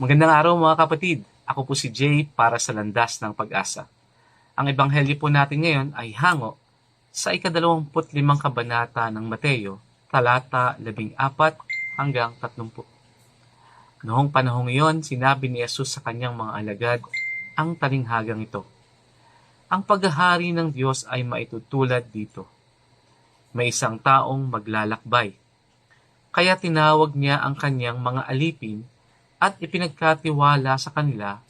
Magandang araw mga kapatid. Ako po si Jay para sa Landas ng Pag-asa. Ang ebanghelyo po natin ngayon ay hango sa ikadalawamput limang kabanata ng Mateo, talata labing apat hanggang tatlumpu. Noong panahong iyon, sinabi ni Jesus sa kanyang mga alagad ang talinghagang ito. Ang paghahari ng Diyos ay maitutulad dito. May isang taong maglalakbay. Kaya tinawag niya ang kanyang mga alipin at ipinagkatiwala sa kanila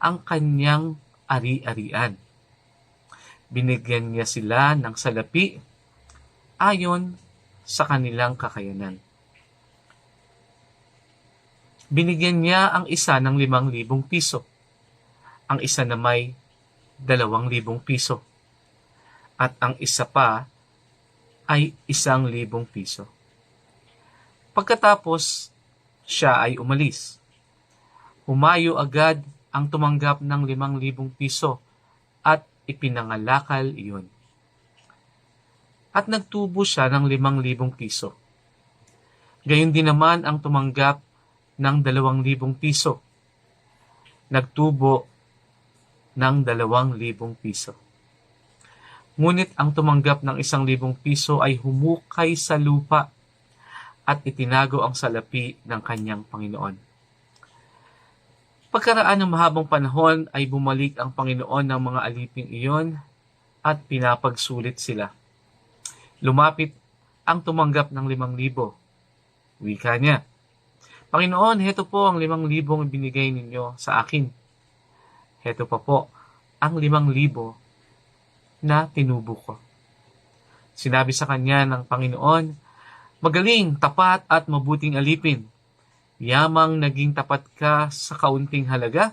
ang kanyang ari-arian. Binigyan niya sila ng salapi ayon sa kanilang kakayanan. Binigyan niya ang isa ng limang libong piso, ang isa na may dalawang libong piso, at ang isa pa ay isang libong piso. Pagkatapos, siya ay umalis. Humayo agad ang tumanggap ng limang libong piso at ipinangalakal iyon. At nagtubo siya ng limang libong piso. Gayon din naman ang tumanggap ng dalawang libong piso. Nagtubo ng dalawang libong piso. Ngunit ang tumanggap ng isang libong piso ay humukay sa lupa at itinago ang salapi ng kanyang Panginoon. Pagkaraan ng mahabang panahon ay bumalik ang Panginoon ng mga aliping iyon at pinapagsulit sila. Lumapit ang tumanggap ng limang libo. Wika niya, Panginoon, heto po ang limang libong binigay ninyo sa akin. Heto pa po ang limang libo na tinubo ko. Sinabi sa kanya ng Panginoon, Magaling, tapat at mabuting alipin. Yamang naging tapat ka sa kaunting halaga.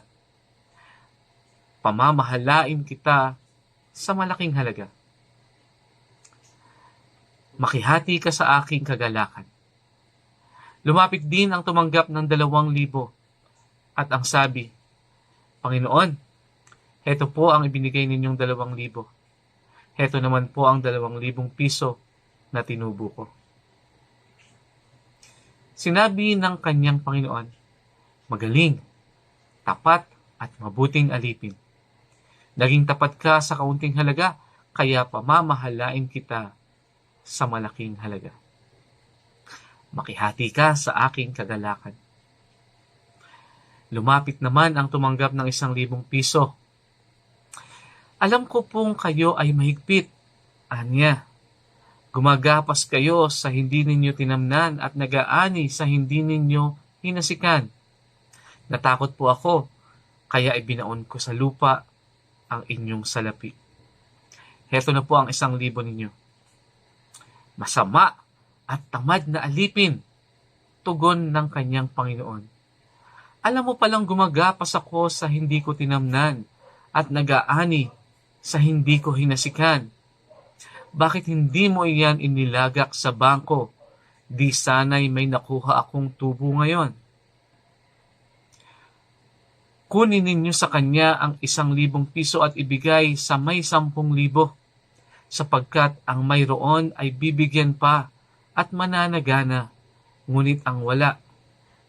Pamamahalain kita sa malaking halaga. Makihati ka sa aking kagalakan. Lumapit din ang tumanggap ng dalawang libo. At ang sabi, Panginoon, heto po ang ibinigay ninyong dalawang libo. Heto naman po ang dalawang libong piso na tinubo ko. Sinabi ng kanyang Panginoon, Magaling, tapat at mabuting alipin. Naging tapat ka sa kaunting halaga, kaya pamamahalain kita sa malaking halaga. Makihati ka sa aking kagalakan. Lumapit naman ang tumanggap ng isang libong piso. Alam ko pong kayo ay mahigpit. Anya, Gumagapas kayo sa hindi ninyo tinamnan at nagaani sa hindi ninyo hinasikan. Natakot po ako, kaya ibinaon ko sa lupa ang inyong salapi. Heto na po ang isang libo ninyo. Masama at tamad na alipin, tugon ng kanyang Panginoon. Alam mo palang gumagapas ako sa hindi ko tinamnan at nagaani sa hindi ko hinasikan bakit hindi mo iyan inilagak sa bangko? Di sana'y may nakuha akong tubo ngayon. Kunin ninyo sa kanya ang isang libong piso at ibigay sa may sampung libo, sapagkat ang mayroon ay bibigyan pa at mananagana, ngunit ang wala,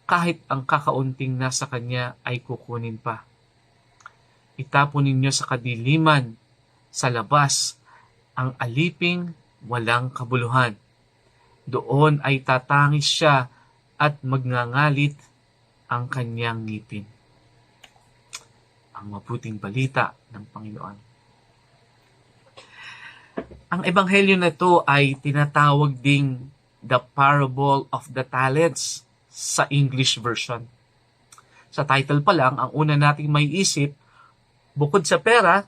kahit ang kakaunting nasa kanya ay kukunin pa. Itapon ninyo sa kadiliman, sa labas, ang aliping walang kabuluhan. Doon ay tatangis siya at magngangalit ang kanyang ngipin. Ang mabuting balita ng Panginoon. Ang ebanghelyo na ito ay tinatawag ding the parable of the talents sa English version. Sa title pa lang, ang una nating may isip, bukod sa pera,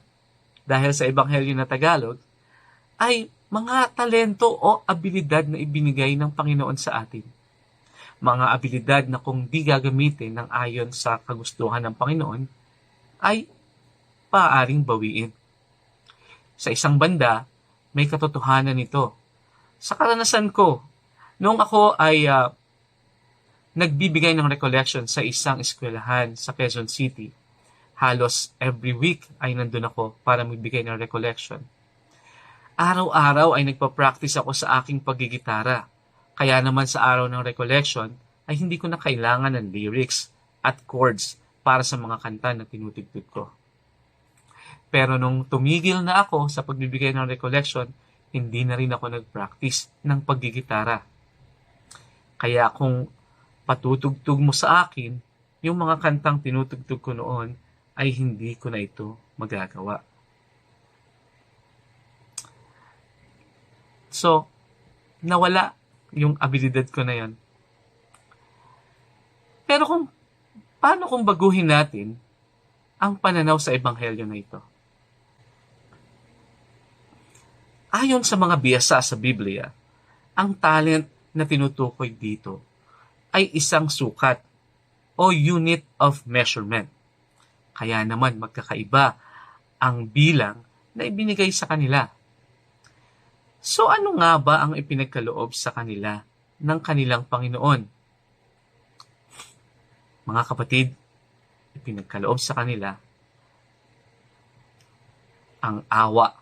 dahil sa ebanghelyo na Tagalog, ay mga talento o abilidad na ibinigay ng Panginoon sa atin. Mga abilidad na kung di gagamitin ng ayon sa kagustuhan ng Panginoon, ay paaring bawiin. Sa isang banda, may katotohanan nito. Sa karanasan ko, noong ako ay uh, nagbibigay ng recollection sa isang eskwelahan sa Quezon City, halos every week ay nandun ako para magbigay ng recollection araw-araw ay nagpa-practice ako sa aking pagigitara. Kaya naman sa araw ng recollection ay hindi ko na kailangan ng lyrics. at chords para sa mga kanta na tinutugtog ko. Pero nung tumigil na ako sa pagbibigay ng recollection, hindi na rin ako nag-practice ng paggigitara. Kaya kung patutugtog mo sa akin, yung mga kantang tinutugtog ko noon ay hindi ko na ito magagawa. So, nawala yung abilidad ko na yon. Pero kung paano kung baguhin natin ang pananaw sa ebanghelyo na ito? Ayon sa mga biyasa sa Biblia, ang talent na tinutukoy dito ay isang sukat o unit of measurement. Kaya naman magkakaiba ang bilang na ibinigay sa kanila. So ano nga ba ang ipinagkaloob sa kanila ng kanilang Panginoon? Mga kapatid, ipinagkaloob sa kanila ang awa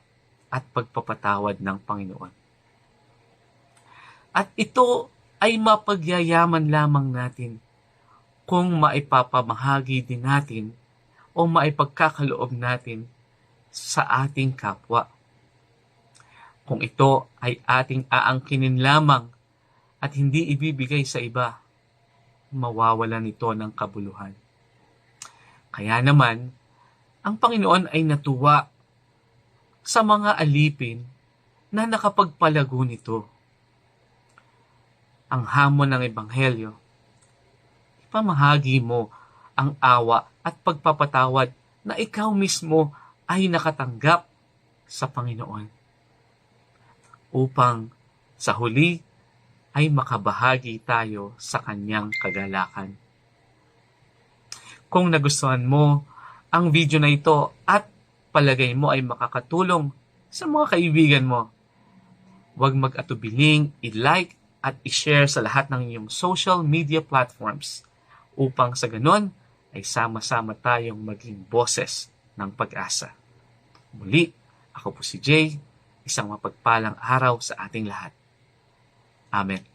at pagpapatawad ng Panginoon. At ito ay mapagyayaman lamang natin kung maipapamahagi din natin o maipagkakaloob natin sa ating kapwa. Kung ito ay ating aangkinin lamang at hindi ibibigay sa iba, mawawalan ito ng kabuluhan. Kaya naman, ang Panginoon ay natuwa sa mga alipin na nakapagpalago nito. Ang hamon ng Ebanghelyo, ipamahagi mo ang awa at pagpapatawad na ikaw mismo ay nakatanggap sa Panginoon upang sa huli ay makabahagi tayo sa kanyang kagalakan. Kung nagustuhan mo ang video na ito at palagay mo ay makakatulong sa mga kaibigan mo, huwag mag-atubiling i-like at i-share sa lahat ng iyong social media platforms upang sa ganon ay sama-sama tayong maging boses ng pag-asa. Muli, ako po si Jay, isang mapagpalang araw sa ating lahat. Amen.